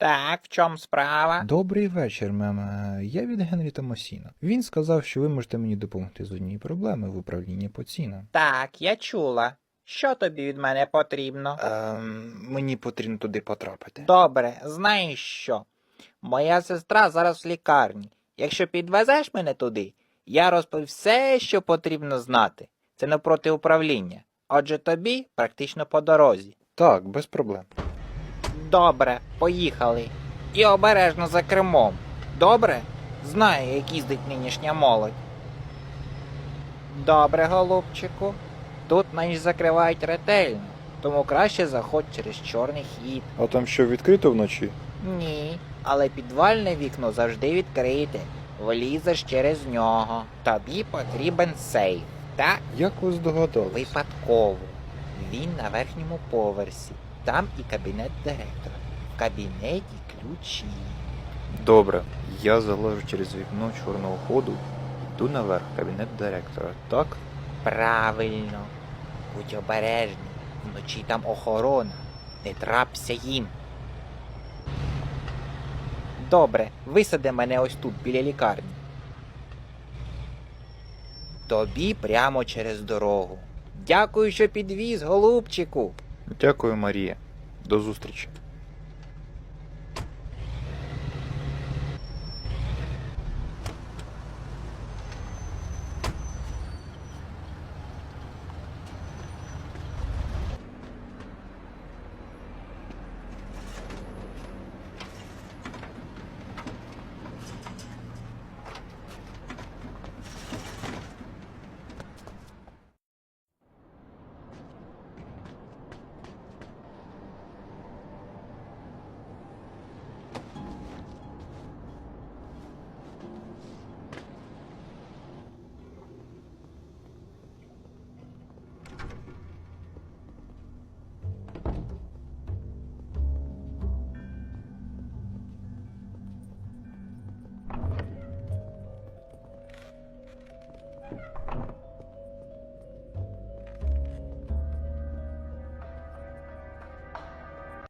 Так, в чому справа? Добрий вечір, мем. Я від Генрі Томасіна. Він сказав, що ви можете мені допомогти з однієї проблеми в управлінні по цінам. Так, я чула. Що тобі від мене потрібно? Ем, мені потрібно туди потрапити. Добре, знаєш що? Моя сестра зараз в лікарні. Якщо підвезеш мене туди, я розповім все, що потрібно знати. Це навпроти управління. Отже, тобі практично по дорозі. Так, без проблем. Добре, поїхали. І обережно за кермом. Добре? Знаю, як їздить нинішня молодь. Добре, голубчику. Тут нас закривають ретельно, тому краще заходь через чорний хід. А там що відкрито вночі? Ні, але підвальне вікно завжди відкрите. Влізеш через нього. Тобі потрібен сейф. Так? Як ви здогадались? Випадково. Він на верхньому поверсі. Там і кабінет директора. В кабінеті ключі. Добре, я залежу через вікно чорного ходу, йду наверх в кабінет директора. Так? Правильно. Будь обережний. Вночі там охорона. Не трапся їм. Добре, висади мене ось тут, біля лікарні. Тобі прямо через дорогу. Дякую, що підвіз, голубчику. Дякую, Марія. До зустрічі.